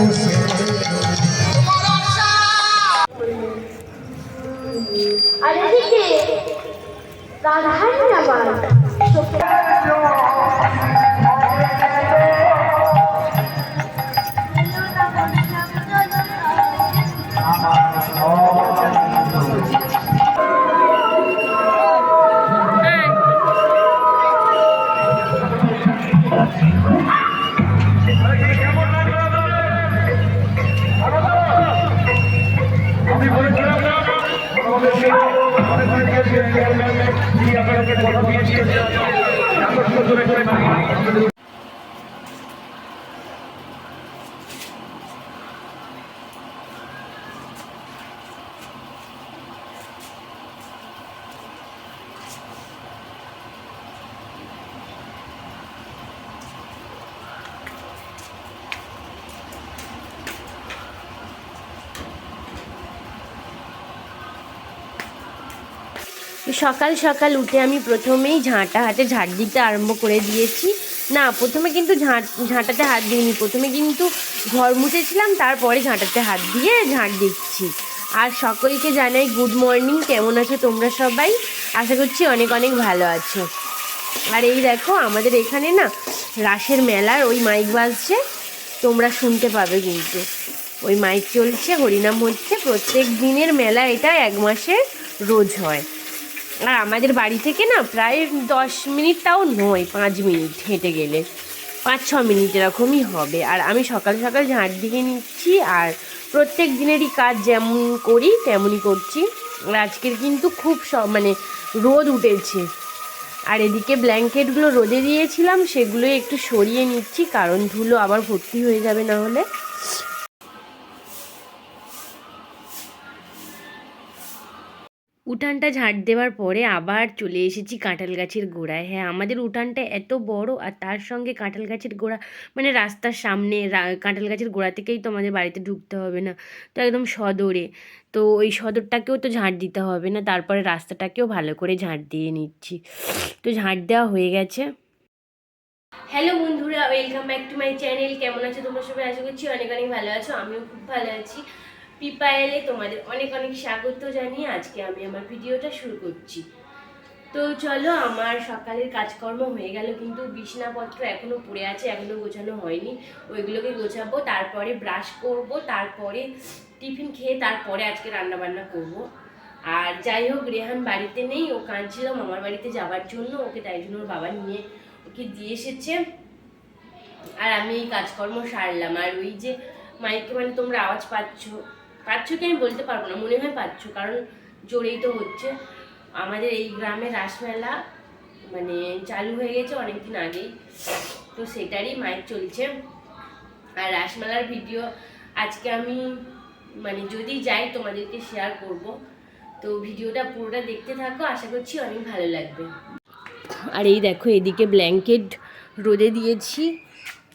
আর দূরে করে সকাল সকাল উঠে আমি প্রথমেই ঝাঁটা হাতে ঝাঁট দিতে আরম্ভ করে দিয়েছি। না, প্রথমে কিন্তু ঝাঁট, ঝাঁটাতে হাত দিইনি। প্রথমে কিন্তু ঘর মুছেছিলাম, তারপরে ঝাঁটাতে হাত দিয়ে ঝাঁট দিচ্ছি। আর সকলকে জানাই গুড মর্নিং কেমন আছো তোমরা সবাই? আশা করছি অনেক অনেক ভালো আছো। আর এই দেখো, আমাদের এখানে না রাসের মেলার ওই মাইক বাজছে। তোমরা শুনতে পাবে কিন্তু। ওই মাইক চলছে, হরিনাম হচ্ছে। প্রত্যেক দিনের মেলা এটা এক মাসে রোজ হয়। আর আমাদের বাড়ি থেকে না প্রায় দশ মিনিট তাও নয়, পাঁচ মিনিট হেঁটে গেলে। পাঁচ, ছ মিনিট এরকমই হবে। আর আমি সকাল সকাল ঝাঁট দিয়ে নিচ্ছি আর প্রত্যেক দিনেরই কাজ যেমন করি, তেমনই করছি। আর আজকের কিন্তু খুব সব মানে রোদ উঠেছে। আর এদিকে ব্ল্যাঙ্কেটগুলো রোদে দিয়েছিলাম সেগুলো একটু সরিয়ে নিচ্ছি, কারণ ধুলো আবার ভর্তি হয়ে যাবে না হলে। উঠানটা ঝাড় দেওয়ার পরে আবার চলে এসেছি কাঁঠাল গাছের গোড়ায়। হ্যাঁ আমাদের উঠানটা এত বড় আর তার সঙ্গে কাঁঠাল গাছের গোড়া মানে রাস্তার সামনে কাঁঠাল গাছের গোড়া থেকেই তো আমাদের বাড়িতে ঢুকতে হবে না। তো একদম সদরে। তো ওই সদরটাকেও তো ঝাঁট দিতে হবে না, তারপরে রাস্তাটাকেও ভালো করে ঝাঁট দিয়ে নিচ্ছি। তো ঝাঁট দেওয়া হয়ে গেছে। হ্যালো বন্ধুরা, welcome back to my channel. কেমন আছো তোমরা সবাই? আশা করছি অনেক অনেক ভালো আছো, আমিও খুব ভালো আছি। পিপায়েলে তোমাদের অনেক অনেক স্বাগত জানিয়ে আজকে আমি আমার ভিডিওটা শুরু করছি। তো চলো, আমার সকালের কাজকর্ম হয়ে গেল কিন্তু বিছনাপত্র এখনও পড়ে আছে এখনও গোছানো হয়নি। ওইগুলোকে গোছাবো, তারপরে ব্রাশ করব, তারপরে টিফিন খেয়ে তারপরে আজকে রান্না বান্না করব। আর যাই হোক, রেহান বাড়িতে নেই, ও কাঁদছিল মামার বাড়িতে যাওয়ার জন্য, ওকে তাই জন্য ওর বাবা নিয়ে ওকে দিয়ে এসেছে। আর আমি এই কাজকর্ম সারলাম। আর ওই যে মাইকে মানে তোমরা আওয়াজ পাচ্ছ পাচ্ছ কি আমি বলতে পারব না, মনে হয় পাচ্ছ, কারণ জোরেই তো হচ্ছে। আমাদের এই গ্রামে রাসমেলা মানে চালু হয়ে গেছে অনেক দিন আগেই, তো সেটারই মাইক চলছে। আর রাসমেলার ভিডিও আজকে আমি মানে যদি যাই তোমাদেরকে শেয়ার করব। তো ভিডিওটা পুরোটা দেখতে থাকো, আশা করছি অনেক ভালো লাগবে। আর এই দেখো, এদিকে ব্ল্যাঙ্কেট রোদে দিয়েছি।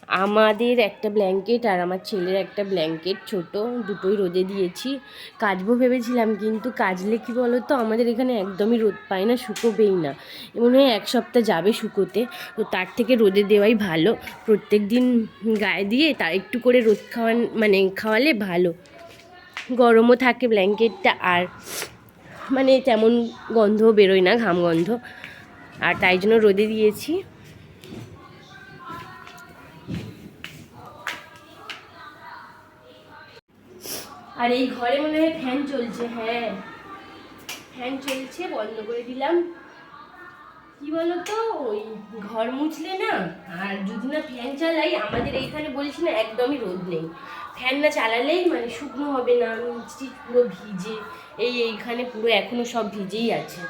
আমাদের একটা ব্ল্যাঙ্কেট আর আমার ছেলের একটা ব্ল্যাঙ্কেট ছোট, দুটোই রোদে দিয়েছি। কাচবো ভেবেছিলাম, কিন্তু কাচলে কি বলো তো আমাদের এখানে একদমই রোদ পায় না, শুকোবেই না। মনে হয় এক সপ্তাহ যাবে শুকোতে। তো তার থেকে রোদে দেওয়াই ভালো। প্রত্যেক দিন গায়ে দিয়ে তার একটু করে রোদ খাওয়ান মানে খাওয়ালে ভালো। গরমও থাকে ব্ল্যাঙ্কেটটা আর মানে তেমন গন্ধও বেরোয় না, ঘাম গন্ধ। আর তাই জন্য রোদে দিয়েছি। আর এই ঘরে মনে হয় ফ্যান চলছে হ্যাঁ। ফ্যান চলছে, বন্ধ করে দিলাম। কি বলতো, ওই ঘর মুছলে না, আর যদি না ফ্যান চালাই, আমাদের এইখানে বলছি না, একদমই রোদ নেই। ফ্যান না চালালেই মানে শুকনো হবে না, মিষ্টি পুরো ভিজে, এই এইখানে পুরো এখনও সব ভিজেই আছে।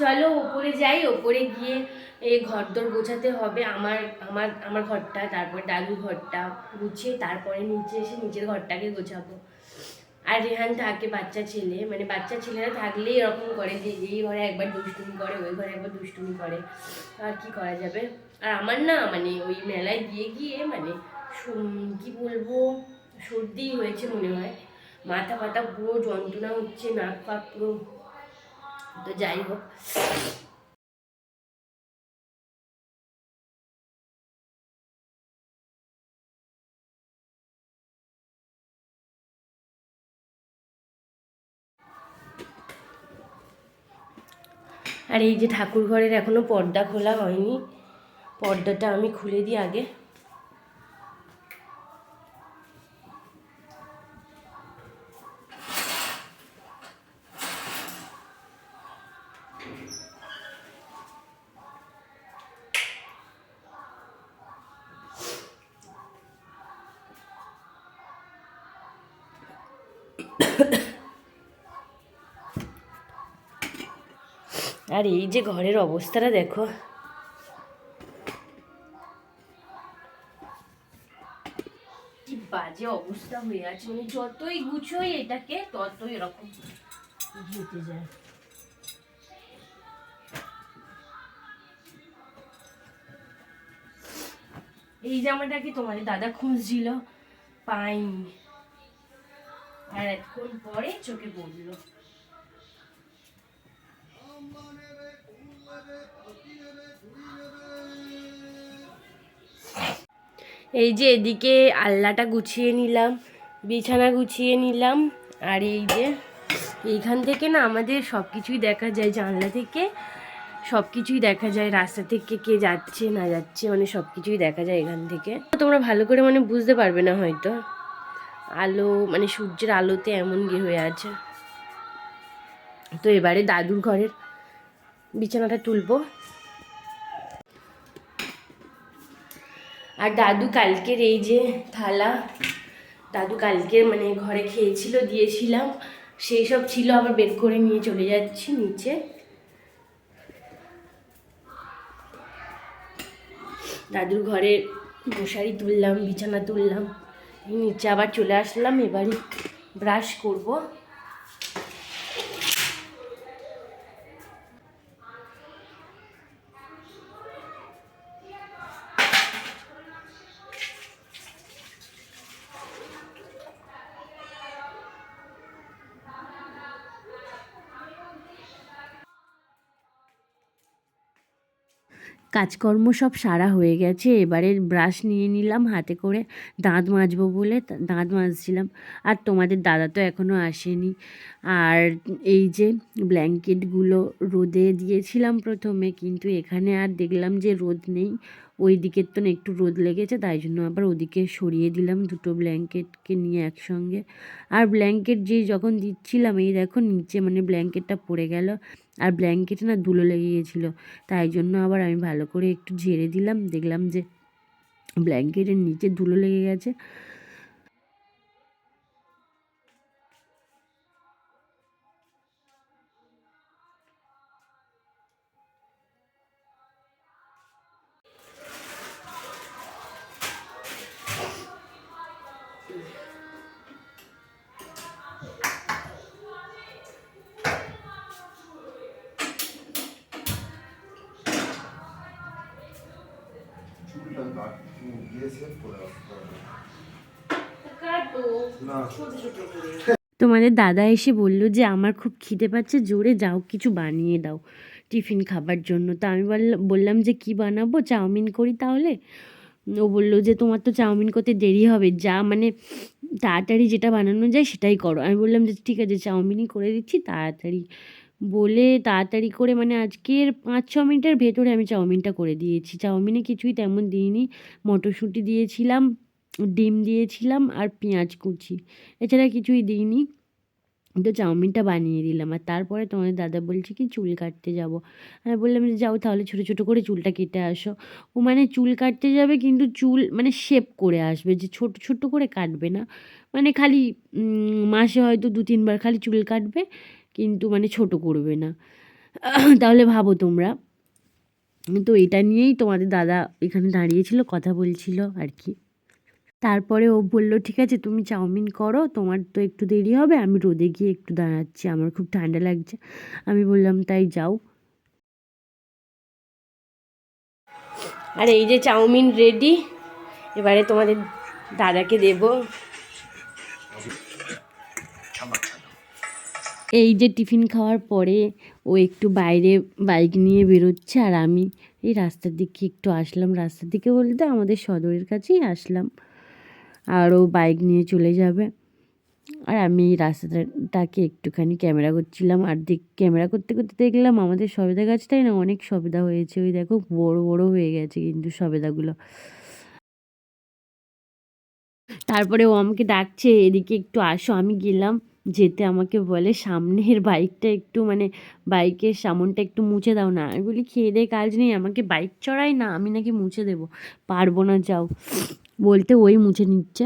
চলো, ওপরে যাই, ওপরে গিয়ে এই ঘরদোর গোছাতে হবে আমার আমার আমার ঘরটা, তারপর দাদু ঘরটা গুছিয়ে তারপরে নিচে এসে নিজের ঘরটাকে গোছাবো। আর রেহান থাকে বাচ্চা ছেলে মানে বাচ্চা ছেলেরা থাকলেই এরকম করে যে এই ঘরে একবার দুষ্টুমি করে, ওই ঘরে একবার দুষ্টুমি করে। আর কি করা যাবে? আর আমার না মানে ওই মেলায় গিয়ে গিয়ে মানে কি বলব সর্দি হয়েছে মনে হয়। মাথা ফাথা পুরো যন্ত্রণা হচ্ছে, নাক ফাক পুরো। তো যাই হোক। আর এই যে ঠাকুর ঘরের এখনও পর্দা খোলা হয়নি পর্দাটা আমি খুলে দিই আগে। আর এই যে ঘরের অবস্থাটা দেখো। বাজে অবস্থা হয়ে আছে মানে যতই গুছোই এটাকে, ততই এরকম ঘেটে যায়। এই জামাটা কি তোমার দাদা খুঁজছিল? পাইনি। আর এতক্ষণ পরে চোখে পড়ল। এই যে এদিকে আল্লাটা গুছিয়ে নিলাম, বিছানা গুছিয়ে নিলাম, আর এই যে এইখান থেকে না আমাদের সব কিছুই দেখা যায়, জানলা থেকে সব কিছুই দেখা যায়, রাস্তা থেকে কে যাচ্ছে, না যাচ্ছে মানে সব কিছুই দেখা যায় এখান থেকে। তোমরা ভালো করে মানে বুঝতে পারবে না হয়তো। আলো মানে সূর্যের আলোতে এমন গিয়ে হয়ে আছে। তো এবারে দাদুর ঘরের বিছানাটা তুলবো। আর দাদু কালকের এই যে থালা, দাদু কালকে মানে ঘরে খেয়েছিল, দিয়েছিলাম। সেই সব ছিল, আবার বের করে নিয়ে চলে যাচ্ছি নিচে। দাদুর ঘরে মশারি তুললাম, বিছানা তুললাম। নিচে আবার চলে আসলাম এবারে ব্রাশ করব। কাজকর্ম সব সারা হয়ে গেছে এবারে ব্রাশ নিয়ে নিলাম, হাতে করে দাঁত মাজবো বলে দাঁত মাজছিলাম। আর তোমাদের দাদা তো এখনও আসেনি। আর এই যে ব্ল্যাঙ্কেটগুলো রোদে দিয়েছিলাম প্রথমে, কিন্তু এখানে আর দেখলাম যে রোদ নেই। ওই দিকের তো একটু রোদ লেগেছে, তাই জন্য আবার ওদিকে সরিয়ে দিলাম দুটো ব্ল্যাঙ্কেটকে নিয়ে একসঙ্গে। আর ব্ল্যাঙ্কেট যেই যখন দিচ্ছিলাম, এই দেখো নিচে মানে ব্ল্যাঙ্কেটটা পড়ে গেল। আর ব্ল্যাঙ্কেটে না ধুলো লেগে গেছিল তাই জন্য আবার আমি ভালো করে একটু ঝেড়ে দিলাম। দেখলাম যে ব্ল্যাঙ্কেটের নিচে ধুলো লেগে গেছে। তোমাদের দাদা এসে বলল যে আমার খুব খিদে পাচ্ছে, জোরে যাও, কিছু বানিয়ে দাও টিফিন খাবার জন্য। তা আমি বললাম যে কি বানাবো, চাউমিন করি তাহলে? ও বলল যে তোমার তো চাউমিন করতে দেরি হবে, যা মানে তাড়াতাড়ি যেটা বানানো যায় সেটাই করো। আমি বললাম যে ঠিক আছে, চাউমিনই করে দিচ্ছি, তাড়াতাড়ি বলে তাড়াতাড়ি করে মানে আজকের পাঁচ, ছ মিনিটের ভেতরে আমি চাউমিনটা করে দিয়েছি। চাউমিনে কিছুই তেমন দিইনি। মটরশুঁটি দিয়েছিলাম, ডিম দিয়েছিলাম আর পেঁয়াজ কুচি। এছাড়া কিছুই দিইনি। তো চাউমিনটা বানিয়ে দিলাম। আর তারপরে তোমাদের দাদা বলছে কি, চুল কাটতে যাব। আমি বললাম যে, যাও তাহলে ছোটো ছোটো করে চুলটা কেটে আসো। ও মানে চুল কাটতে যাবে কিন্তু চুল মানে শেপ করে আসবে যে ছোট ছোট করে কাটবে না। মানে খালি মাসে হয়তো দু, তিনবার খালি চুল কাটবে। কিন্তু মানে ছোট করবে না। তাহলে ভাবো তোমরা। তো এটা নিয়েই তোমাদের দাদা এখানে দাঁড়িয়েছিল, কথা বলছিল আর কি। তারপরে ও বলল, ঠিক আছে, তুমি চাউমিন করো, তোমার তো একটু দেরি হবে, আমি রোদে গিয়ে একটু দাঁড়াচ্ছি, আমার খুব ঠান্ডা লাগছে। আমি বললাম, তাই যাও। আর এই যে চাউমিন রেডি এবারে তোমাদের দাদাকে দেব। এই যে টিফিন খাওয়ার পরে ও একটু বাইরে বাইক নিয়ে বেরোচ্ছে আর আমি এই রাস্তার দিকে একটু আসলাম। রাস্তার দিকে বলতে আমাদের সদরের কাছেই আসলাম। আর ও বাইক নিয়ে চলে যাবে। আর আমি এই রাস্তাটাকে একটুখানি ক্যামেরা করছিলাম। আর দেখ, ক্যামেরা করতে করতে দেখলাম আমাদের সবেদা গাছটাই না অনেক সবেদা হয়েছে। ওই দেখো, বড় বড় হয়ে গেছে কিন্তু সবেদাগুলো। তারপরে ও আমাকে ডাকছে, এদিকে একটু আসো। আমি গেলাম। যেতে আমাকে বলে, সামনের বাইকটা একটু মানে বাইকের সামনটা একটু মুছে দাও না। আমি বলি, খেয়ে দিয়ে কাজ নেই, আমাকে বাইক চড়াই না, আমি নাকি মুছে দেবো। পারব না, যাও। বলতে ওই মুছে নিচ্ছে।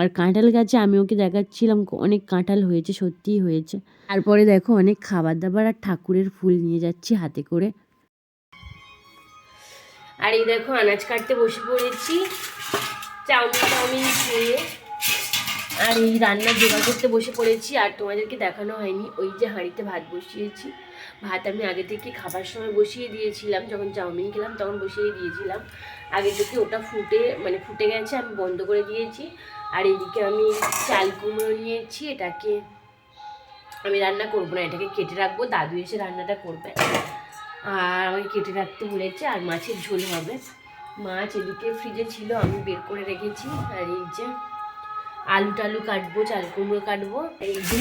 আর কাঁঠাল গাছে আমি ওকে দেখাচ্ছিলাম, অনেক কাঁঠাল হয়েছে, সত্যিই হয়েছে। তারপরে দেখো, অনেক খাবার দাবার আর ঠাকুরের ফুল নিয়ে যাচ্ছি হাতে করে। আর এই দেখো, আনাজ কাটতে বসে পড়েছি। চাউমিন চাউমিন খেয়ে আর এই রান্নার জোগাড় করতে বসে পড়েছি, আর তোমাদেরকে দেখানো হয়নি। ওই যে হাঁড়িতে ভাত বসিয়েছি। ভাত আমি আগে থেকে খাবার সময় বসিয়ে দিয়েছিলাম। যখন চাউমিন খেলাম, তখন বসিয়ে দিয়েছিলাম। আগে থেকে ওটা ফুটে মানে ফুটে গেছে, আমি বন্ধ করে দিয়েছি। আর এইদিকে আমি চাল কুমড়ো নিয়েছি। এটাকে আমি রান্না করব না, এটাকে কেটে রাখব। দাদু এসে রান্নাটা করবে। আর আমাকে কেটে রাখতে বলেছে, আর মাছের ঝোল হবে। মাছ এদিকে ফ্রিজে ছিল, আমি বের করে রেখেছি। আর এই যে আলু টালু কাটবো, চাল কুমড়ো কাটবো, এই যে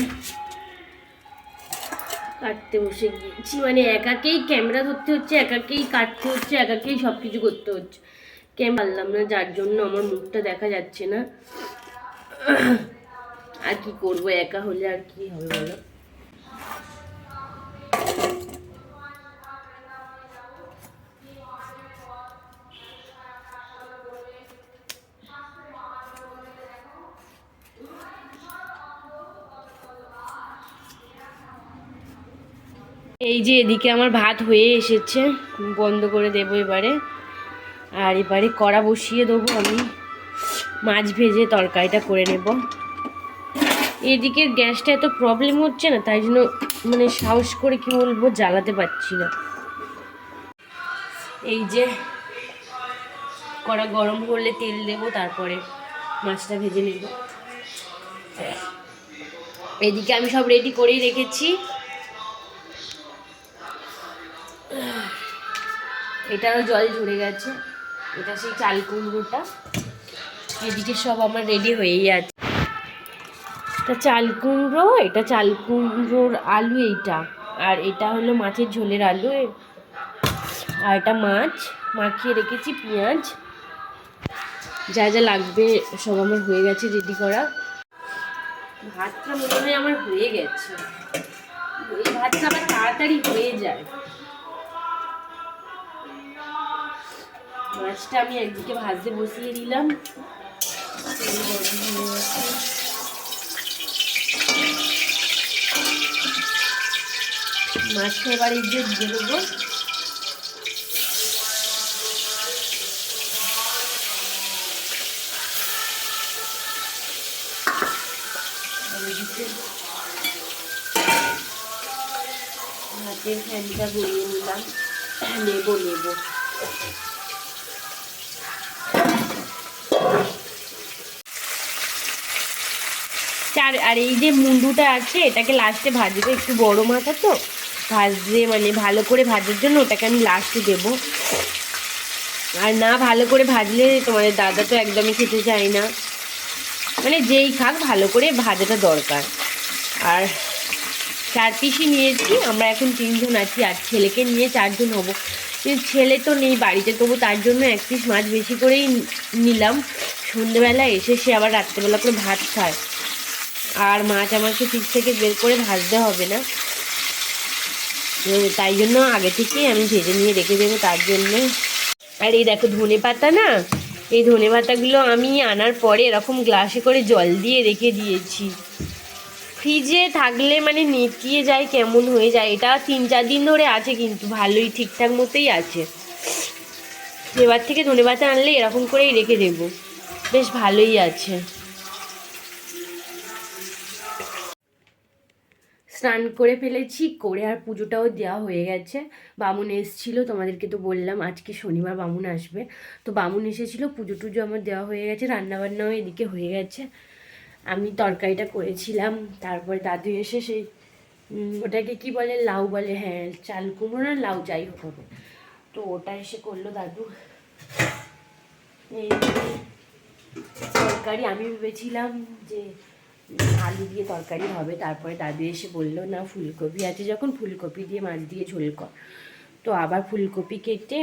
কাটতে বসে গিয়েছি। মানে একাকেই ক্যামেরা ধরতে হচ্ছে একাকেই কাটতে হচ্ছে একাকেই সব কিছু করতে হচ্ছে। কেন পারলাম না, যার জন্য আমার মুখটা দেখা যাচ্ছে না। আর কি করব, একা হলে আর কি হবে বলো? এই যে এদিকে আমার ভাত হয়ে এসেছে, বন্ধ করে দেবো এবারে। আর এবারে কড়া বসিয়ে দেবো আমি। মাছ ভেজে তরকারিটা করে নেব। এদিকে গ্যাসটা এত প্রবলেম হচ্ছে না, তাই জন্য মানে সাহস করে কি বলব, জ্বালাতে পারছি না। এই যে কড়া গরম করলে তেল দেবো, তারপরে মাছটা ভেজে নেব। এদিকে আমি সব রেডি করেই রেখেছি। এটারও জল ঝরে গেছে। এটা সেই চাল কুমড়োটা। এদিকে সব আমার রেডি হয়েই আছে। এটা চাল কুমড়ো, এটা চাল কুমড়োর আলু এইটা। আর এটা হলো মাছের ঝোলের আলু। আর এটা মাছ। মাখিয়ে রেখেছি পেঁয়াজ। যা যা লাগবে সব আমার হয়ে গেছে রেডি করা। ভাতটা মনে হয় আমার হয়ে গেছে। এই ভাতটা আবার তাড়াতাড়ি হয়ে যায়। মাছটা আমি একদিকে ভাজতে বসিয়ে দিলাম। মাছটা এবার এই যে দিয়ে দেবো। ভাতের ফ্যানটা গড়িয়ে নিলাম। নেব নেব। চার আর এই যে মুন্ডুটা আছে, এটাকে লাস্টে ভাজবো, একটু বড় মাথা তো ভাজতে মানে ভালো করে ভাজার জন্য ওটাকে আমি লাস্টে দেবো। আর না ভালো করে ভাজলে তোমাদের দাদা তো একদমই খেতে চায় না। মানে যেই খাক, ভালো করে ভাজাটা দরকার। আর চার পিসই নিয়েছি আমরা এখন তিনজন আছি, আর ছেলেকে নিয়ে চারজন হব। ছেলে তো নেই বাড়িতে, তবু তার জন্য এক পিস মাছ বেশি করেই নিলাম। সন্ধেবেলা এসে সে আবার রাত্রেবেলা করে ভাত খায়। আর মাছ আমাকে ফ্রিজ থেকে বের করে ভাজতে হবে না। তাই জন্য আগে থেকেই আমি ভেজে নিয়ে রেখে দেবো, তার জন্য। আর এই দেখো ধনে পাতা না, এই ধনে পাতাগুলো আমি আনার পরে এরকম গ্লাসে করে জল দিয়ে রেখে দিয়েছি। ফ্রিজে থাকলে মানে নেতিয়ে যায়, কেমন হয়ে যায়, এটা তিন চার দিন ধরে আছে কিন্তু ভালোই, ঠিকঠাক মতোই আছে। এবার থেকে ধনে পাতা আনলে এরকম করেই রেখে দেবো, বেশ ভালোই আছে। স্নান করে ফেলেছি, করে আর পুজোটাও দেওয়া হয়ে গেছে। বামুন এসেছিল, তোমাদেরকে তো বললাম, আজকে শনিবার বামুন আসবে। তো বামুন এসেছিল, পুজো টুজো আমার দেওয়া হয়ে গেছে, রান্নাবান্নাও এদিকে হয়ে গেছে। আমি তরকারিটা করেছিলাম, তারপরে দাদু এসে সেই ওটাকে কি বলে, লাউ বলে হ্যাঁ চাল কুমড়ো না, লাউ যাই হোক। হবে তো ওটা এসে করল দাদু। এই তরকারি আমি ভেবেছিলাম যে আলু দিয়ে তরকারি হবে, তারপরে দাদু এসে বলল, না, ফুলকপি আছে। যখন ফুলকপি দিয়ে মাছ দিয়ে ঝোল কর। তো আবার ফুলকপি কেটে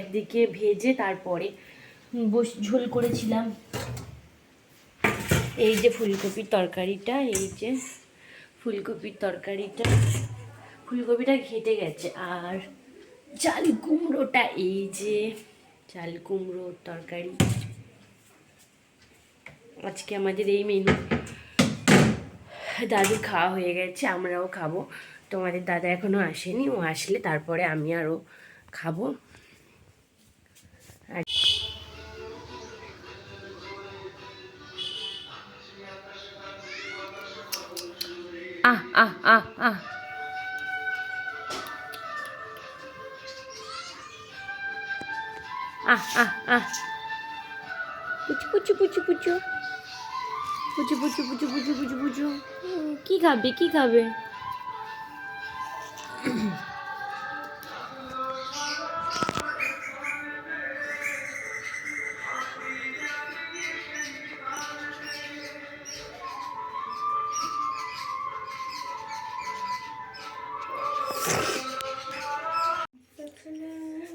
একদিকে ভেজে তারপরে বস, ঝোল করেছিলাম। এই যে ফুলকপির তরকারিটা, এই যে ফুলকপির তরকারিটা, ফুলকপিটা ঘেটে গেছে। আর চাল কুমড়োটা, এই যে চাল কুমড়োর তরকারি। আজকে আমাদের এই মেনু দাদু খাওয়া হয়ে গেছে, আমরাও খাব। তোমাদের দাদা এখনও আসেনি, ও আসলে তারপরে আমি আরও খাব। আহ আহ আহ আহ। আহ আহ আহ। পুচু পুচু পুচু পুচু। পুচু পুচু পুচু পুচু পুচু উম, কি খাবে কি খাবে?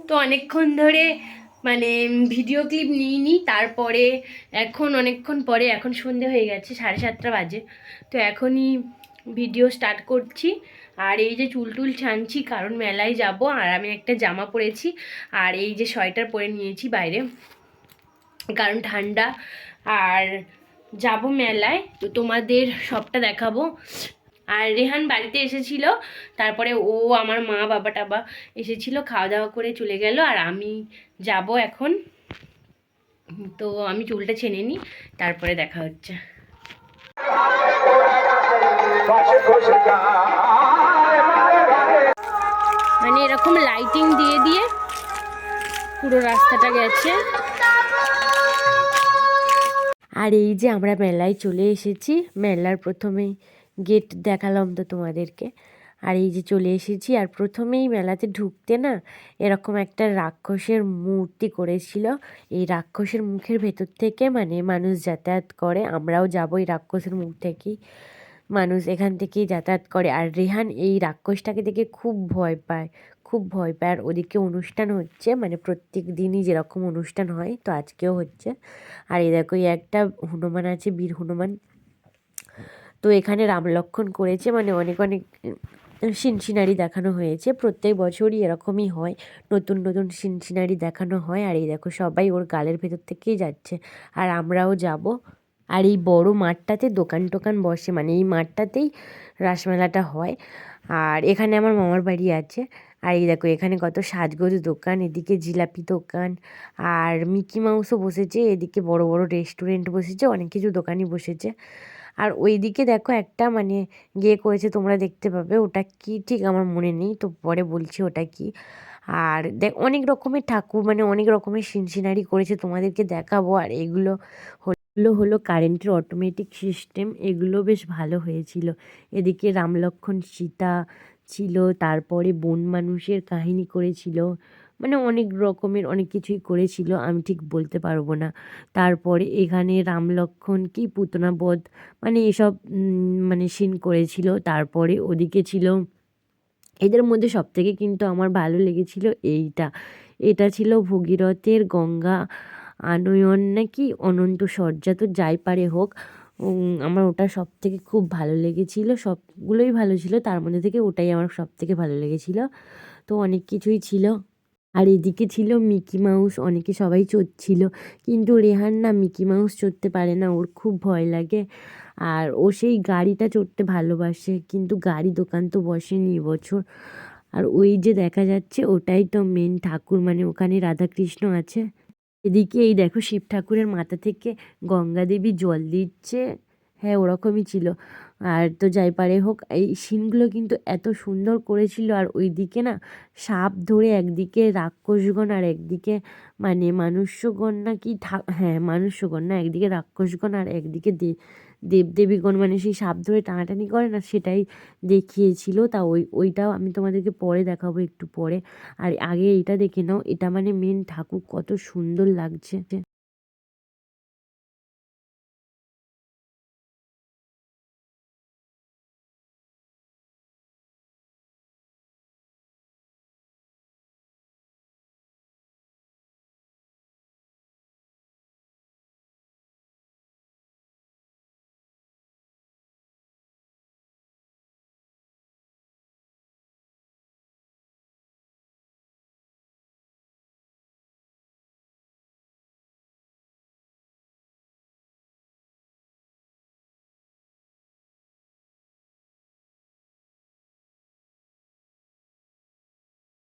তো অনেকক্ষণ ধরে মানে ভিডিও ক্লিপ নিইনি তারপরে এখন অনেকক্ষণ পরে, এখন সন্ধে হয়ে গেছে, সাড়ে সাতটা বাজে। তো এখনই ভিডিও স্টার্ট করছি। আর এই যে চুল টুল ছানছি, কারণ মেলায় যাব, আর আমি একটা জামা পরেছি, আর এই যে সোয়েটার পরে নিয়েছি বাইরে। কারণ ঠান্ডা, আর যাব মেলায়, তো তোমাদের সবটা দেখাবো। আর রেহান বাড়িতে এসেছিল, তারপরে ও, আমার মা বাবা টাবা এসেছিল খাওয়া দাওয়া করে চলে গেল, আর আমি যাব এখন। তো আমি চুলটা ছেনে নিই, তারপরে দেখা হচ্ছে। মানে এরকম লাইটিং দিয়ে দিয়ে পুরো রাস্তাটা গেছে। আর এই যে আমরা মেলায় চলে এসেছি, মেলার প্রথমে গেট দেখালাম তো তোমাদেরকে। আর এই যে চলে এসেছি, আর প্রথমেই মেলাতে ঢুকতে না এরকম একটা রাক্ষসের মূর্তি করেছিল। এই রাক্ষসের মুখের ভেতর থেকে মানে মানুষ যাতায়াত করে, আমরাও যাব এই রাক্ষসের মুখ থেকেই। মানুষ এখান থেকেই যাতায়াত করে। আর রেহান এই রাক্ষসটাকে দেখে খুব ভয় পায়, খুব ভয় পায়। আর ওদিকে অনুষ্ঠান হচ্ছে মানে প্রত্যেক দিনই যেরকম অনুষ্ঠান হয়, তো আজকেও হচ্ছে। আর এই দেখো একটা হনুমান আছে, বীর হনুমান। তো এখানে রাম লক্ষণ করেছে মানে অনেক অনেক সিন সিনারি দেখানো হয়েছে। প্রত্যেক বছরই এরকমই হয়। নতুন নতুন সিন সিনারি দেখানো হয়। আর এই দেখো, সবাই ওর গালের ভেতর থেকেই যাচ্ছে। আর আমরাও যাব। আর এই বড় মাঠটাতে দোকান টোকান বসে। মানে এই মাঠটাতেই রাসমেলাটা হয়। আর এখানে আমার মামার বাড়ি আছে। আর এই দেখো, এখানে কত সাজগোজ দোকান, এদিকে জিলাপি দোকান। আর মিকি মাউসও বসেছে। এদিকে বড় বড় রেস্টুরেন্ট বসেছে। অনেক কিছু দোকানই বসেছে। আর ওইদিকে দেখো একটা মানে গিয়ে করেছে, তোমরা দেখতে পাবে ওটা কি, ঠিক আমার মনে নেই, তো পরে বলছি ওটা কি। আর দেখ অনেক রকমের ঠাকুর মানে অনেক রকমের সিনসিনারি করেছে, তোমাদেরকে দেখাবো। আর এগুলো হলো হলো কারেন্টের অটোমেটিক সিস্টেম এগুলো বেশ ভালো হয়েছিল। এদিকে রাম লক্ষ্মণ সীতা ছিল, তারপরে বন মানুষের কাহিনী করেছিল। মানে অনেক রকমের অনেক কিছুই করেছিল, আমি ঠিক বলতে পারব না। তারপরে এখানে রাম লক্ষ্মণ কি পুতনা বধ মানে এসব মানে সিন করেছিল। তারপরে ওদিকে ছিল, এদের মধ্যে সব থেকে কিন্তু আমার ভালো লেগেছিল এইটা। এটা ছিল ভগীরথের গঙ্গা আনয়ন নাকি অনন্ত শয্যা, তো যাই পারে হোক আমার ওটা সব থেকে খুব ভালো লেগেছিল, সবগুলোই ভালো ছিল, তার মধ্যে থেকে ওটাই আমার সব থেকে ভালো লেগেছিল। তো অনেক কিছুই ছিল। আর এদিকে ছিল মিকি মাউস, অনেকে সবাই চড়ছিল। কিন্তু রেহান না, মিকি মাউস চড়তে পারে না, ওর খুব ভয় লাগে। আর ও সেই গাড়িটা চড়তে ভালোবাসে, কিন্তু গাড়ি দোকান তো বসেনি এবছর আর ওই যে দেখা যাচ্ছে, ওটাই তো মেন ঠাকুর মানে ওখানে রাধাকৃষ্ণ আছে। এদিকে এই দেখো শিব ঠাকুরের মাথা থেকে গঙ্গা দেবী জল দিচ্ছে। হ্যাঁ ওরকমই ছিল। আর তো যাই পারে হোক, এই সিনগুলো কিন্তু এত সুন্দর করেছিল। আর ওইদিকে না, সাপ ধরে একদিকে রাক্ষসগণ আর একদিকে মানে মানুষ্যগণ না কি হ্যাঁ মানুষ্যগণ না, একদিকে রাক্ষসগণ আর একদিকে দে, দেবদেবীগণ মানে সেই সাপ ধরে টানাটানি করে না, সেটাই দেখিয়েছিল। তা ওই, ওইটাও আমি তোমাদেরকে পরে দেখাবো একটু পরে। আর আগে এইটা দেখে নাও, এটা মানে মেন ঠাকুর কত সুন্দর লাগছে।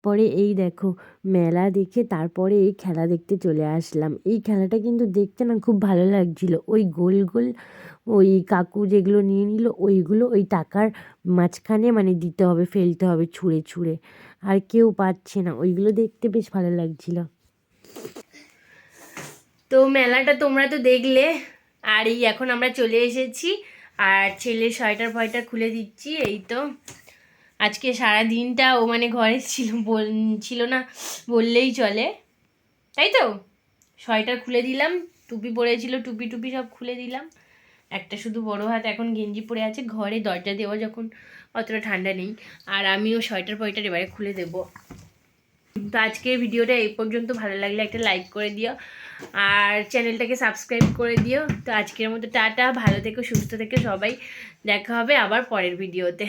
তারপরে এই দেখো মেলা দেখে তারপরে এই খেলা দেখতে চলে আসলাম। এই খেলাটা কিন্তু দেখতে না খুব ভালো লাগছিল। ওই গোল গোল ওই কাকু যেগুলো নিয়ে নিল ওইগুলো ওই টাকার মাঝখানে মানে দিতে হবে, ফেলতে হবে ছুঁড়ে ছুঁড়ে। আর কেউ পাচ্ছে না। ওইগুলো দেখতে বেশ ভালো লাগছিল। তো মেলাটা তোমরা তো দেখলে। আর এই এখন আমরা চলে এসেছি। আর ছেলে সোয়েটার ফয়টার খুলে দিচ্ছি, এই তো। আজকে সারা দিনটা ও মানে ঘরে ছিল, বল, ছিল না, বললেই চলে। তাই তো? সোয়েটার খুলে দিলাম, টুপি পরেছিল টুপি টুপি সব খুলে দিলাম। একটা শুধু বড় হাত, এখন গেঞ্জি পরে আছে। ঘরে দরজা দেওয়া যখন অতটা ঠান্ডা নেই। আর আমিও সোয়েটার ফয়টার এবারে খুলে দেবো। তো আজকের ভিডিওটা এই পর্যন্ত। ভালো লাগলে একটা লাইক করে দিও। আর চ্যানেলটাকে সাবস্ক্রাইব করে দিও। তো আজকের মতো টাটা। ভালো থেকো, সুস্থ থেকে সবাই। দেখা হবে আবার পরের ভিডিওতে।